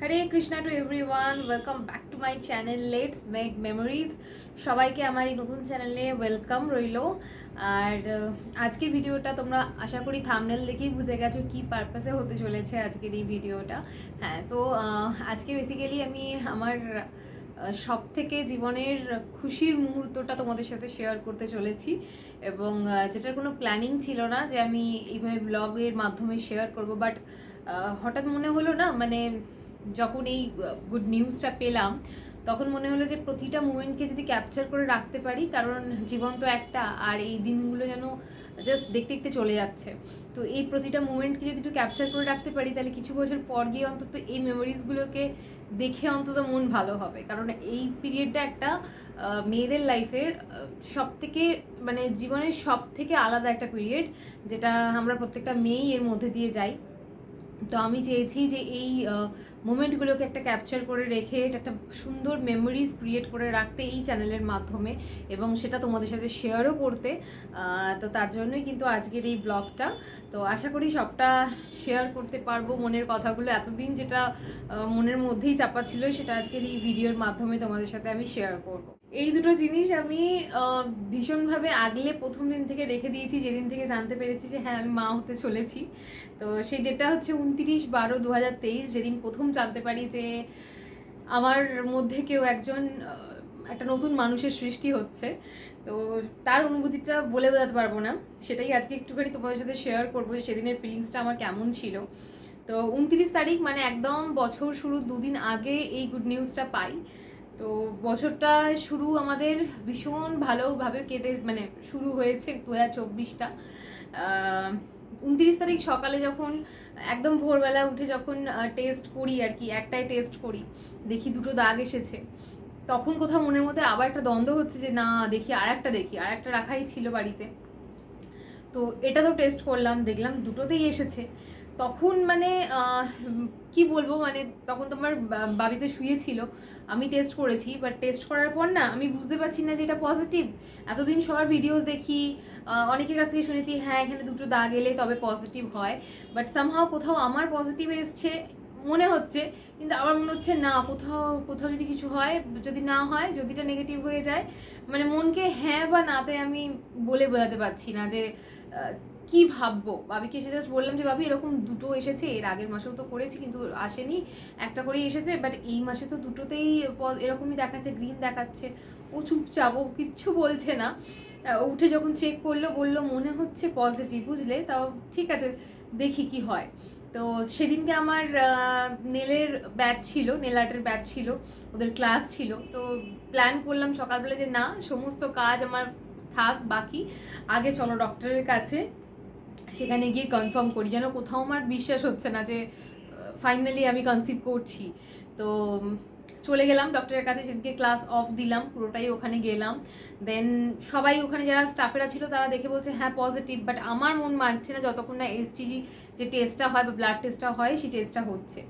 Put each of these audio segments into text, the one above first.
Hare Krishna to everyone welcome back to my channel let's make memories সবাইকে আমার এই নতুন চ্যানেলে ওয়েলকাম রইল। আর আজকের ভিডিওটা তোমরা আশা করি থামনেল দেখেই বুঝে গেছো কি পারপাসে হতে চলেছে আজকের এই ভিডিওটা। হ্যাঁ সো আজকে বেসিক্যালি আমি আমার সব থেকে জীবনের খুশির মুহূর্তটা তোমাদের সাথে শেয়ার করতে চলেছি। এবং যেটার কোনো প্ল্যানিং ছিল না যে আমি এইভাবে ব্লগের মাধ্যমে শেয়ার করব। বাট হঠাৎ মনে হলো না মানে যখন এই গুড নিউজটা পেলাম, তখন মনে হলো যে প্রতিটা মুমেন্টকে যদি ক্যাপচার করে রাখতে পারি, কারণ জীবন তো একটা, আর এই দিনগুলো যেন জাস্ট দেখতে দেখতে চলে যাচ্ছে। তো এই প্রতিটা মুমেন্টকে যদি একটু ক্যাপচার করে রাখতে পারি, তাহলে কিছু বছর পর গিয়ে অন্তত এই মেমোরিজগুলোকে দেখে অন্তত মন ভালো হবে। কারণ এই পিরিয়ডটা একটা মেয়েদের লাইফের সব থেকে মানে জীবনের সব থেকে আলাদা একটা পিরিয়ড যেটা আমরা প্রত্যেকটা মেয়েই এর মধ্যে দিয়ে যাই। তো আমি চেয়েছি যে এই মোমেন্টগুলোকে একটা ক্যাপচার করে রেখে এটা একটা সুন্দর মেমোরিজ ক্রিয়েট করে রাখতে এই চ্যানেলের মাধ্যমে এবং সেটা তোমাদের সাথে শেয়ারও করতে। তো তার জন্যই কিন্তু আজকের এই ব্লগটা। তো আশা করি সবটা শেয়ার করতে পারব মনের কথাগুলো। এতদিন যেটা মনের মধ্যেই চাপা ছিল সেটা আজকের এই ভিডিওর মাধ্যমে তোমাদের সাথে আমি শেয়ার করব। এই দুটো জিনিস আমি ভীষণভাবে আগলে প্রথম দিন থেকে রেখে দিয়েছি, যেদিন থেকে জানতে পেরেছি যে হ্যাঁ আমি মা হতে চলেছি। তো সেই ডেটটা হচ্ছে উনত্রিশ বারো দু হাজার তেইশ, যেদিন প্রথম জানতে পারি যে আমার মধ্যে কেউ একজন একটা নতুন মানুষের সৃষ্টি হচ্ছে। তো তার অনুভূতিটা বলে বোঝাতে পারব না। সেটাই আজকে একটুখানি তোমাদের সাথে শেয়ার করব যে সেদিনের ফিলিংসটা আমার কেমন ছিল। তো উনত্রিশ তারিখ মানে একদম বছর শুরু দুদিন আগে এই গুড নিউজটা পাই। তো বছরটা শুরু আমাদের ভীষণ ভালোভাবে কেটে মানে শুরু হয়েছে দু হাজার চব্বিশটা উনত্রিশ তারিখ সকালে যখন, একদম ভোরবেলা উঠে যখন টেস্ট করি আর কি, একটাই টেস্ট করি, দেখি দুটো দাগ এসেছে। তখন কোথাও মনের মধ্যে আবার একটা দ্বন্দ্ব হচ্ছে যে, না, দেখি আর একটা দেখি আর একটা রাখাই ছিল বাড়িতে। তো এটা তো টেস্ট করলাম, দেখলাম দুটোতেই এসেছে। তখন মানে কি বলব মানে তখন তোমার বাবিতে শুয়েছিল। আমি টেস্ট করেছি বাট টেস্ট করার পর না, আমি বুঝতে পারছি না যে এটা পজিটিভ এতদিন সবার ভিডিওস দেখি অনেকের কাছ থেকে শুনেছি হ্যাঁ এখানে দুটো দাগ এলে তবে পজিটিভ হয়। বাট সামহাও কোথাও আমার পজিটিভ এসছে মনে হচ্ছে, কিন্তু আবার মনে হচ্ছে না, কোথাও কোথাও যদি কিছু হয়, যদি না হয়, যদি এটা নেগেটিভ হয়ে যায় মানে মনকে হ্যাঁ বা নাতে আমি বলে বোঝাতে পারছি না যে কি ভাববো? বাবিকে এসে জাস্ট বললাম যে বাবি এরকম দুটো এসেছে, এর আগের মাসেও তো করেছি, কিন্তু আসেনি। একটা করেই এসেছে বাট এই মাসে তো দুটোতেই এরকমই দেখাচ্ছে গ্রিন দেখাচ্ছে। ও চুপচাপ, ও কিচ্ছু বলছে না। উঠে যখন চেক করল, বলল, মনে হচ্ছে পজিটিভ বুঝলে? তাও ঠিক আছে, দেখি কি হয়। তো সেদিনকে আমার নেলের ব্যাচ ছিল নেল আর্টের ব্যাচ ছিল, ওদের ক্লাস ছিল। তো প্ল্যান করলাম সকালবেলা যে, না, সমস্ত কাজ আমার থাক, বাকি। আগে চলো ডক্টরের কাছে। সেখানে গিয়ে কনফার্ম করি, যেন কোথাও আমার বিশ্বাস হচ্ছে না যে ফাইনালি আমি কনসিভ করছি। তো চলে গেলাম ডক্টরের কাছে সেদিকে ক্লাস অফ দিলাম, পুরোটাই ওখানে গেলাম। দেন সবাই ওখানে যারা স্টাফেরা ছিল, তারা দেখে বলছে হ্যাঁ পজিটিভ বাট আমার মন মানছে না যতক্ষণ না এসজিজি যে টেস্টটা হয় বা ব্লাড টেস্টটা হয়, সেই টেস্টটা হচ্ছে।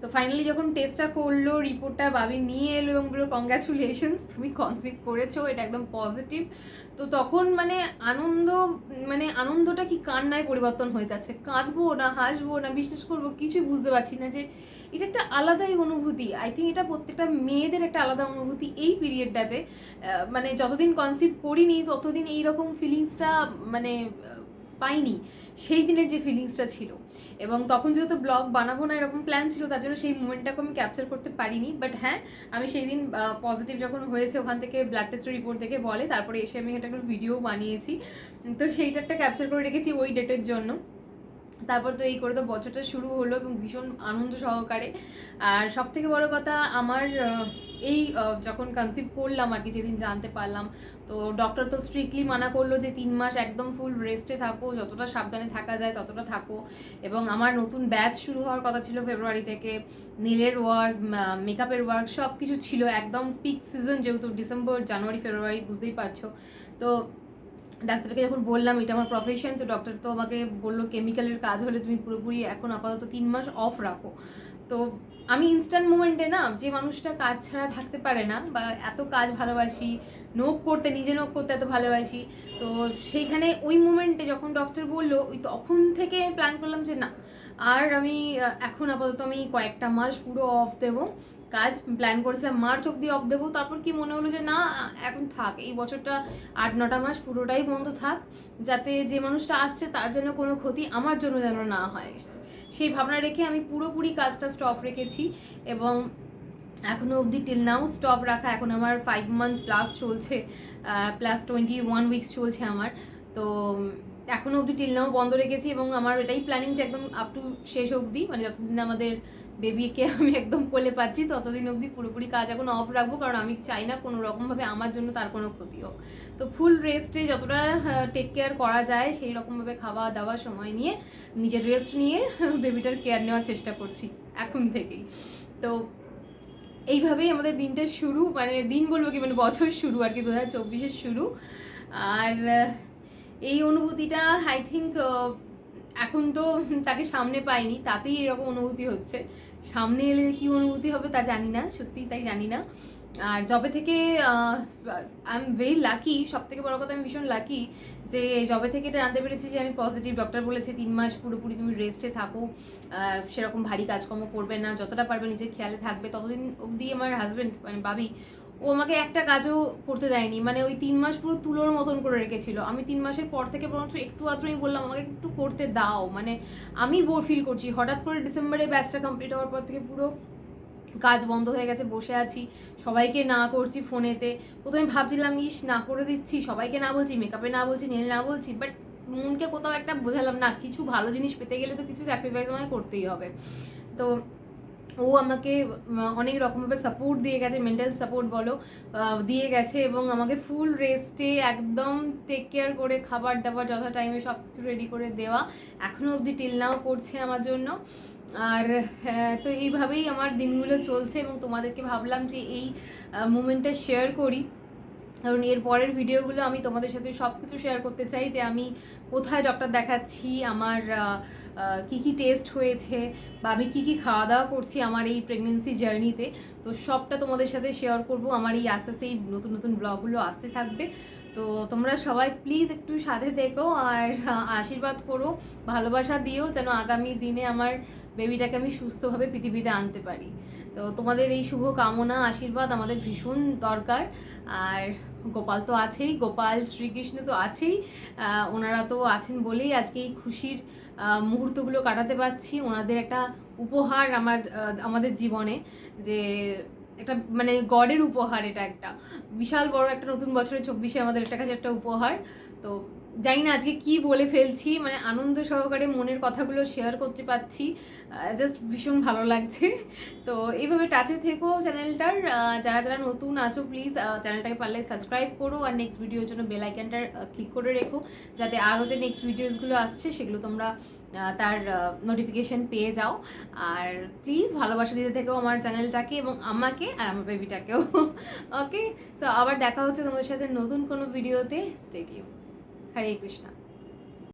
তো ফাইনালি যখন টেস্টটা করল রিপোর্টটা বাবি নিয়ে এলো এবং বলল কংগ্রাচুলেশনস তুমি কনসিভ করেছ, এটা একদম পজিটিভ তো তখন মানে আনন্দ মানে আনন্দটা কি কান্নায় পরিবর্তন হয়ে যাচ্ছে? কাঁদবো না, হাসবো না, বিশ্বাস করব, কিছুই বুঝতে পারছি না যে এটা একটা আলাদাই অনুভূতি। আই থিঙ্ক এটা প্রত্যেকটা মেয়েদের একটা আলাদা অনুভূতি এই পিরিয়ডটাতে মানে যতদিন কনসিভ করিনি, ততদিন এইরকম ফিলিংসটা মানে পাইনি। সেই দিনের যে ফিলিংসটা ছিল। এবং তখন যেহেতু ব্লগ বানাবো না এরকম প্ল্যান ছিল, তার জন্য সেই মুমেন্টটাকে আমি ক্যাপচার করতে পারিনি। বাট হ্যাঁ আমি সেই দিন পজিটিভ যখন হয়েছে, ওখান থেকে ব্লাড টেস্টের রিপোর্ট দেখে বলে, তারপরে এসে আমি একটা ভিডিও বানিয়েছি। তো সেইটা একটা ক্যাপচার করে রেখেছি ওই ডেটের জন্য। তারপর তো এই করে তো বছরটা শুরু হলো এবং ভীষণ আনন্দ সহকারে। আর সব থেকে বড় কথা, আমার এই যখন কনসিভ করলাম আর কি, যেদিন জানতে পারলাম, তো ডক্টর তো স্ট্রিক্টলি মানা করল যে তিন মাস একদম ফুল রেস্টে থাকো, যতটা সাবধানে থাকা যায় ততটা থাকো। এবং আমার নতুন ব্যাচ শুরু হওয়ার কথা ছিল ফেব্রুয়ারি থেকে। নীলের ওয়ার্ক মেকআপের ওয়ার্ক সব কিছু ছিল, একদম পিক সিজন যেহেতু ডিসেম্বর জানুয়ারি ফেব্রুয়ারি বুঝতেই পারছ। তো ডাক্তারকে যখন বললাম, এটা আমার প্রফেশন তো ডক্টর তো আমাকে বলল কেমিক্যালের কাজ হলে তুমি পুরোপুরি এখন আপাতত তিন মাস অফ রাখো। তো আমি ইনস্ট্যান্ট মোমেন্টে না, যে মানুষটা কাজ ছাড়া থাকতে পারে না, বা এত কাজ ভালোবাসি নোক করতে, নিজে নোক করতে এত ভালোবাসি, তো সেইখানে ওই মোমেন্টে যখন ডক্টর বলল, ওই তখন থেকে প্ল্যান করলাম যে না, আর আমি এখন আপাতত আমি কয়েকটা মাস পুরো অফ দেবো। কাজ প্ল্যান করেছিলাম মার্চ অব্দি অফ দেবো। তারপর কি মনে হলো যে না, এখন থাক, এই বছরটা আট নটা মাস পুরোটাই বন্ধ থাক, যাতে যে মানুষটা আসছে তার জন্য কোনো ক্ষতি আমার জন্য যেন না হয়। সেই ভাবনা রেখে আমি পুরোপুরি কাজটা স্টপ রেখেছি এবং এখনও অবধি টিল নাও স্টপ রাখা, এখন আমার ফাইভ মান্থ প্লাস চলছে প্লাস টোয়েন্টি ওয়ান উইকস চলছে আমার। তো এখনও অবধি টিল নাও বন্ধ রেখেছি এবং আমার এটাই প্ল্যানিং যে একদম আপ টু শেষ অবধি মানে যতদিন আমাদের বেবিকে আমি একদম কোলে পাচ্ছি, ততদিন অবধি পুরোপুরি কাজ এখন অফ রাখব, কারণ আমি চাই না কোনো রকমভাবে আমার জন্য তার কোনো ক্ষতি হোক। তো ফুল রেস্টে যতটা টেক কেয়ার করা যায়, সেই রকমভাবে খাওয়া দাওয়া সময় নিয়ে, নিজের রেস্ট নিয়ে বেবিটার কেয়ার নেওয়ার চেষ্টা করছি এখন থেকেই। তো এইভাবেই আমাদের দিনটা শুরু মানে দিন বলব কি মানে বছর শুরু আর কি দু হাজার চব্বিশের শুরু। আর এই অনুভূতিটা আই থিঙ্ক এখন তো তাকে সামনে পাইনি, তাতেই এরকম অনুভূতি হচ্ছে। সামনে এলে কি অনুভূতি হবে তা জানি না, সত্যিই তাই জানি না। আর যবে থেকে আই এম ভেরি লাকি সব থেকে বড় কথা আমি ভীষণ লাকি যে যবে থেকে এটা জানতে পেরেছি যে আমি পজিটিভ ডক্টর বলেছে, তিন মাস পুরোপুরি তুমি রেস্টে থাকো সেরকম ভারী কাজকর্ম করবে না, যতটা পারবে নিজের খেয়ালে থাকবে, ততদিন অবধি আমার হাজব্যান্ড মানে বাবি ও আমাকে একটা কাজও করতে দেয়নি। মানে ওই তিন মাস পুরো তুলোর মতন করে রেখেছিল। আমি তিন মাসের পর থেকে বরঞ্চ একটু আমি বললাম, আমাকে একটু করতে দাও। মানে আমি বোর ফিল করছি। হঠাৎ করে ডিসেম্বরে ব্যাচটা কমপ্লিট হওয়ার পর থেকে পুরো কাজ বন্ধ হয়ে গেছে, বসে আছি। সবাইকে না করছি ফোনেতে। প্রথমে ভাবছিলাম, ইস, না করে দিচ্ছি। সবাইকে না বলছি মেকআপে না বলছি নেল না বলছি। বাট মনকে কোথাও একটা বোঝালাম, না, কিছু ভালো জিনিস পেতে গেলে তো কিছু স্যাক্রিফাইস আমাকে করতেই হবে। তো ও আমাকে অনেক রকমভাবে সাপোর্ট দিয়ে গেছে মেন্টাল সাপোর্ট বলো দিয়ে গেছে এবং আমাকে ফুল রেস্টে একদম টেক কেয়ার করে খাবার দাবার যথা টাইমে সব কিছু রেডি করে দেওয়া। এখনও অবধি টিল নাও করছে আমার জন্য। আর হ্যাঁ, তো এইভাবেই আমার দিনগুলো চলছে এবং তোমাদেরকে ভাবলাম যে এই মুমেন্টটা শেয়ার করি। কারণ এর পরের ভিডিওগুলো আমি তোমাদের সাথে সব কিছু শেয়ার করতে চাই যে আমি কোথায় ডক্টর দেখাচ্ছি, আমার কি কি টেস্ট হয়েছে বা আমি কি কি খাওয়া দাওয়া করছি আমার এই প্রেগনেন্সি জার্নিতে তো সবটা তোমাদের সাথে শেয়ার করব। আমার এই আস্তে আস্তে এই নতুন নতুন ব্লগগুলো আসতে থাকবে। তো তোমরা সবাই প্লিজ একটু সাথে দেখো আর আশীর্বাদ করো, ভালোবাসা দিও যেন আগামী দিনে আমার বেবিটাকে আমি সুস্থভাবে পৃথিবীতে আনতে পারি। তো তোমাদের এই শুভ কামনা, আশীর্বাদ আমাদের ভীষণ দরকার। আর গোপাল তো আছেই, গোপাল শ্রীকৃষ্ণ তো আছেই। ওনারা তো আছেন বলেই আজকে এই খুশির মুহূর্তগুলো কাটাতে পারছি। ওনাদের একটা উপহার আমার আমাদের জীবনে, যে একটা মানে গডের উপহার এটা একটা। বিশাল বড় একটা নতুন বছরের চব্বিশে আমাদের একটা কাছে একটা উপহার। তো জানি না আজকে কি বলে ফেলছি মানে আনন্দ সহকারে মনের কথাগুলো শেয়ার করতে পারছি জাস্ট ভীষণ ভালো লাগছে। তো এইভাবে টাচে থেকো চ্যানেলটার যারা যারা নতুন আছো প্লিজ চ্যানেলটাকে পারলে সাবস্ক্রাইব করো আর নেক্সট ভিডিওর জন্য বেল ক্লিক করে রেখো, যাতে আরও যে নেক্সট ভিডিওসগুলো আসছে সেগুলো তোমরা তার নোটিফিকেশন পেয়ে যাও। আর প্লিজ ভালোবাসা দিতে থেকেও আমার চ্যানেলটাকে এবং আমাকে আর আমার বেবিটাকেও ওকে সো আবার দেখা হচ্ছে তোমাদের সাথে নতুন কোনো ভিডিওতে স্টেডিয়াম হরে কৃষ্ণা